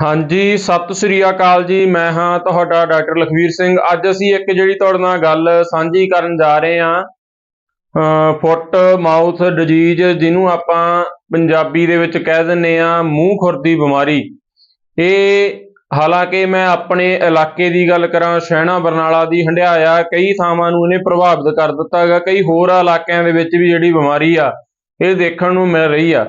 ਹਾਂਜੀ, ਸਤਿ ਸ੍ਰੀ ਅਕਾਲ ਜੀ, ਮੈਂ ਹਾਂ ਤੁਹਾਡਾ ਡਾਕਟਰ ਲਖਵੀਰ ਸਿੰਘ। ਅੱਜ ਅਸੀਂ ਇੱਕ ਜਿਹੜੀ ਤੁਹਾਡੇ ਨਾਲ ਗੱਲ ਸਾਂਝੀ ਕਰਨ ਜਾ ਰਹੇ ਹਾਂ ਫੁੱਟ ਮਾਊਥ ਡਿਜ਼ੀਜ਼, ਜਿਹਨੂੰ ਆਪਾਂ ਪੰਜਾਬੀ ਦੇ ਵਿੱਚ ਕਹਿ ਦਿੰਨੇ ਆ ਮੂੰਹ ਖੁਰ ਦੀ ਬਿਮਾਰੀ। ਇਹ ਹਾਲਾਂਕਿ ਮੈਂ ਆਪਣੇ ਇਲਾਕੇ ਦੀ ਗੱਲ ਕਰਾਂ, ਸ਼ਹਿਣਾ ਬਰਨਾਲਾ ਦੀ, ਹੰਡਿਆਇਆ, ਕਈ ਥਾਵਾਂ ਨੂੰ ਇਹਨੇ ਪ੍ਰਭਾਵਿਤ ਕਰ ਦਿੱਤਾ ਹੈਗਾ। ਕਈ ਹੋਰ ਇਲਾਕਿਆਂ ਦੇ ਵਿੱਚ ਵੀ ਜਿਹੜੀ ਬਿਮਾਰੀ ਆ, ਇਹ ਦੇਖਣ ਨੂੰ ਮਿਲ ਰਹੀ ਆ।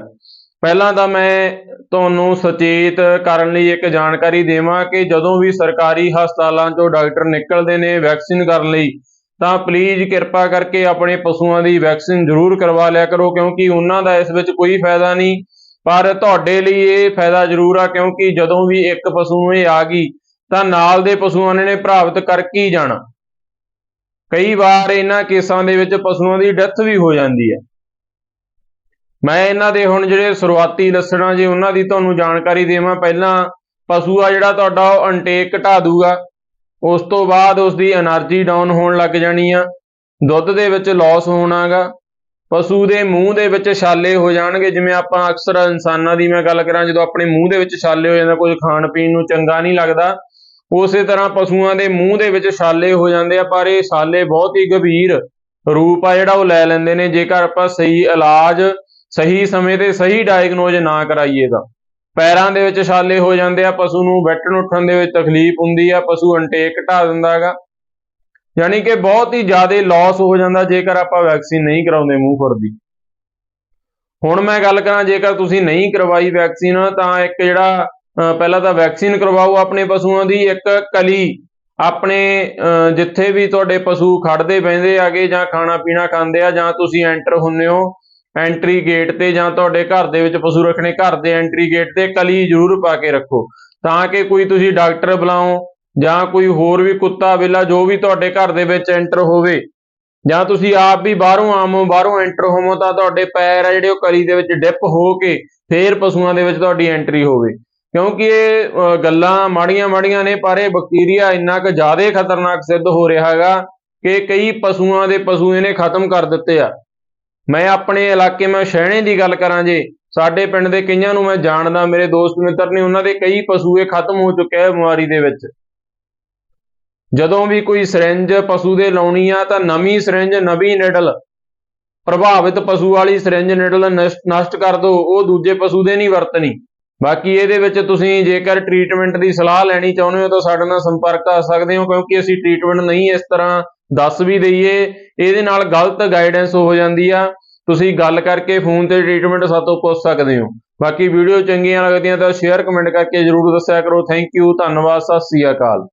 ਪਹਿਲਾਂ ਤਾਂ ਮੈਂ ਤੁਹਾਨੂੰ ਸੁਚੇਤ ਕਰਨ ਲਈ ਇੱਕ ਜਾਣਕਾਰੀ ਦੇਵਾਂ ਕਿ ਜਦੋਂ ਵੀ ਸਰਕਾਰੀ ਹਸਪਤਾਲਾਂ 'ਚੋਂ ਡਾਕਟਰ ਨਿਕਲਦੇ ਨੇ ਵੈਕਸੀਨ ਕਰਨ ਲਈ, ਤਾਂ ਪਲੀਜ਼ ਕਿਰਪਾ ਕਰਕੇ ਆਪਣੇ ਪਸ਼ੂਆਂ ਦੀ ਵੈਕਸੀਨ ਜ਼ਰੂਰ ਕਰਵਾ ਲਿਆ ਕਰੋ, ਕਿਉਂਕਿ ਉਹਨਾਂ ਦਾ ਇਸ ਵਿੱਚ ਕੋਈ ਫਾਇਦਾ ਨਹੀਂ। ਪਰ ਤੁਹਾਡੇ ਲਈ ਇਹ ਫਾਇਦਾ ਜ਼ਰੂਰ ਆ, ਕਿਉਂਕਿ ਜਦੋਂ ਵੀ ਇੱਕ ਪਸ਼ੂ ਇਹ ਆ ਗਈ, ਤਾਂ ਨਾਲ ਦੇ ਪਸ਼ੂਆਂ ਨੇ ਪ੍ਰਭਾਵਿਤ ਕਰਕੇ ਹੀ ਜਾਣਾ। ਕਈ ਵਾਰ ਇਹਨਾਂ ਕੇਸਾਂ ਦੇ ਵਿੱਚ ਪਸ਼ੂਆਂ ਦੀ ਡੈਥ ਵੀ ਹੋ ਜਾਂਦੀ ਹੈ। ਮੈਂ ਇਹਨਾਂ ਦੇ ਹੁਣ ਜਿਹੜੇ ਸ਼ੁਰੂਆਤੀ ਲੱਛਣਾਂ ਜੇ, ਉਹਨਾਂ ਦੀ ਤੁਹਾਨੂੰ ਜਾਣਕਾਰੀ ਦੇਵਾਂ। ਪਹਿਲਾਂ ਪਸ਼ੂ ਆ ਜਿਹੜਾ ਤੁਹਾਡਾ, ਉਹ ਅੰਟੇਕ ਘਟਾ ਦੂਗਾ। ਉਸ ਤੋਂ ਬਾਅਦ ਉਸ ਦੀ એનર્ਜੀ ਡਾਊਨ ਹੋਣ ਲੱਗ ਜਾਣੀ ਆ। ਦੁੱਧ ਦੇ ਵਿੱਚ ਲਾਸ ਹੋਣਾਗਾ। ਪਸ਼ੂ ਦੇ ਮੂੰਹ ਦੇ ਵਿੱਚ ਛਾਲੇ ਹੋ ਜਾਣਗੇ। ਜਿਵੇਂ ਆਪਾਂ ਅਕਸਰ ਇਨਸਾਨਾਂ ਦੀ ਮੈਂ ਗੱਲ ਕਰਾਂ, ਜਦੋਂ ਆਪਣੇ ਮੂੰਹ ਦੇ ਵਿੱਚ ਛਾਲੇ ਹੋ ਜਾਂਦਾ, ਕੁਝ ਖਾਣ ਪੀਣ ਨੂੰ ਚੰਗਾ ਨਹੀਂ ਲੱਗਦਾ, ਉਸੇ ਤਰ੍ਹਾਂ ਪਸ਼ੂਆਂ ਦੇ ਮੂੰਹ ਦੇ ਵਿੱਚ ਛਾਲੇ ਹੋ ਜਾਂਦੇ ਆ, ਪਰ ਇਹ ਛਾਲੇ ਬਹੁਤ ਹੀ ਗੰਭੀਰ ਰੂਪ ਆ ਜਿਹੜਾ ਉਹ ਲੈ ਲੈਂਦੇ ਨੇ। ਜੇਕਰ ਆਪਾਂ ਸਹੀ ਇਲਾਜ ਸਹੀ ਸਮੇਂ ਤੇ ਸਹੀ ਡਾਇਗਨੋਜ਼ ਨਾ ਕਰਾਈਏ ਤਾਂ। ਪੈਰਾਂ ਦੇ ਵਿੱਚ ਛਾਲੇ ਹੋ ਜਾਂਦੇ ਆ, ਪਸ਼ੂ ਨੂੰ ਬੈਠਣ ਉੱਠਣ ਦੇ ਵਿੱਚ ਤਕਲੀਫ ਹੁੰਦੀ ਆ, ਪਸ਼ੂ ਇਨਟੇਕ ਘਟਾ ਦਿੰਦਾ ਹੈਗਾ ਯਾਨੀ ਕਿ ਬਹੁਤ ਹੀ ਜ਼ਿਆਦਾ ਲਾਸ ਹੋ ਜਾਂਦਾ ਜੇਕਰ ਆਪਾਂ ਵੈਕਸੀਨ ਨਹੀਂ ਕਰਾਉਂਦੇ ਮੂੰਹ ਖੁਰ ਦੀ। ਹੁਣ ਮੈਂ ਗੱਲ ਕਰਾਂ, ਜੇਕਰ ਤੁਸੀਂ ਨਹੀਂ ਕਰਵਾਈ ਵੈਕਸੀਨ ਤਾਂ ਇੱਕ ਜਿਹੜਾ ਅਹ ਪਹਿਲਾਂ ਤਾਂ ਵੈਕਸੀਨ ਕਰਵਾਓ ਆਪਣੇ ਪਸ਼ੂਆਂ ਦੀ, ਇੱਕ ਕਲੀ ਆਪਣੇ ਅਹ ਜਿੱਥੇ ਵੀ ਤੁਹਾਡੇ ਪਸ਼ੂ ਖੜਦੇ ਬਹਿੰਦੇ ਆਗੇ ਜਾਂ ਖਾਣਾ ਪੀਣਾ ਖਾਂਦੇ ਆ ਜਾਂ ਤੁਸੀਂ ਐਂਟਰ ਹੁੰਨੇ ਹੋ ਐਂਟਰੀ ਗੇਟ ਤੇ ਜਾਂ ਤੁਹਾਡੇ ਘਰ ਦੇ ਵਿੱਚ ਪਸ਼ੂ ਰੱਖਣੇ, ਘਰ ਦੇ ਐਂਟਰੀ ਗੇਟ ਤੇ ਕਲੀ ਜ਼ਰੂਰ ਪਾ ਕੇ ਰੱਖੋ। ਤਾਂ ਕਿ ਕੋਈ ਤੁਸੀਂ ਡਾਕਟਰ ਬੁਲਾਓ ਜਾਂ ਕੋਈ ਹੋਰ ਵੀ ਕੁੱਤਾ ਬਿੱਲਾ ਜੋ ਵੀ ਤੁਹਾਡੇ ਘਰ ਦੇ ਵਿੱਚ ਐਂਟਰ ਹੋਵੇ ਜਾਂ ਤੁਸੀਂ ਆਪ ਵੀ ਬਾਹਰੋਂ ਆਮੋ, ਬਾਹਰੋਂ ਐਂਟਰ ਹੋਵੋ ਤਾਂ ਤੁਹਾਡੇ ਪੈਰ ਆ ਜਿਹੜੇ ਉਹ ਕਲੀ ਦੇ ਵਿੱਚ ਡਿਪ ਹੋ ਕੇ ਫੇਰ ਪਸ਼ੂਆਂ ਦੇ ਵਿੱਚ ਤੁਹਾਡੀ ਐਂਟਰੀ ਹੋਵੇ। ਕਿਉਂਕਿ ਇਹ ਗੱਲਾਂ ਮਾੜੀਆਂ ਮਾੜੀਆਂ ਨੇ ਪਰ ਇਹ ਬੈਕਟੀਰੀਆ ਇੰਨਾ ਕੁ ਜ਼ਿਆਦਾ ਖਤਰਨਾਕ ਸਿੱਧ ਹੋ ਰਿਹਾ ਹੈਗਾ ਕਿ ਕਈ ਪਸ਼ੂਆਂ ਦੇ ਪਸ਼ੂ ਇਹਨੇ ਖਤਮ ਕਰ ਦਿੱਤੇ ਆ। ਮੈਂ ਆਪਣੇ ਇਲਾਕੇ, ਮੈਂ ਸ਼ਹਿਣੇ ਦੀ ਗੱਲ ਕਰਾਂ ਜੇ। ਸਾਡੇ ਪਿੰਡ ਦੇ ਕਈਆਂ ਨੂੰ ਮੈਂ ਜਾਣਦਾ, ਮੇਰੇ ਦੋਸਤ ਮਿੱਤਰ ਨੇ, ਉਹਨਾਂ ਦੇ ਕਈ ਪਸ਼ੂ ਇਹ ਖਤਮ ਹੋ ਚੁੱਕੇ ਆ ਬਿਮਾਰੀ ਦੇ ਵਿੱਚ। ਜਦੋਂ ਵੀ ਕੋਈ ਸਿਰਿੰਜ ਪਸ਼ੂ ਦੇ ਲਾਉਣੀ ਆ, ਤਾਂ ਨਵੀਂ ਸਿਰਿੰਜ, ਨਵੀਂ ਨਿਡਲ, ਪ੍ਰਭਾਵਿਤ ਪਸ਼ੂ ਵਾਲੀ ਸਿਰਿੰਜ, ਨਿਡਲ ਨਸ਼ਟ ਨਸ਼ਟ ਕਰ ਦਿਓ ਉਹ ਦੂਜੇ ਪਸ਼ੂ ਦੇ ਨਹੀਂ ਵਰਤਣੀ। ਬਾਕੀ ਇਹਦੇ ਵਿੱਚ ਤੁਸੀਂ ਜੇਕਰ ਟ੍ਰੀਟਮੈਂਟ ਦੀ ਸਲਾਹ ਲੈਣੀ ਚਾਹੁੰਦੇ ਹੋ, ਤਾਂ ਸਾਡੇ ਨਾਲ ਸੰਪਰਕ ਕਰ ਸਕਦੇ ਹੋ, ਕਿਉਂਕਿ ਅਸੀਂ ਟ੍ਰੀਟਮੈਂਟ ਨਹੀਂ ਇਸ ਤਰ੍ਹਾਂ ਦੱਸ ਵੀ ਦਈਏ, ਇਹਦੇ ਨਾਲ ਗਲਤ ਗਾਈਡੈਂਸ ਹੋ ਜਾਂਦੀ ਆ। ਤੁਸੀਂ ਗੱਲ ਕਰਕੇ ਫੋਨ ਤੇ ਟ੍ਰੀਟਮੈਂਟ ਸਾਤੋਂ ਪੁੱਛ ਸਕਦੇ ਹੋ। ਬਾਕੀ ਵੀਡੀਓ ਚੰਗੀਆਂ ਲੱਗਦੀਆਂ ਤਾਂ ਸ਼ੇਅਰ ਕਮੈਂਟ ਕਰਕੇ ਜਰੂਰ ਦੱਸਿਆ ਕਰੋ। ਥੈਂਕ ਯੂ ਧੰਨਵਾਦ, ਸਤਿ ਸ੍ਰੀ ਅਕਾਲ।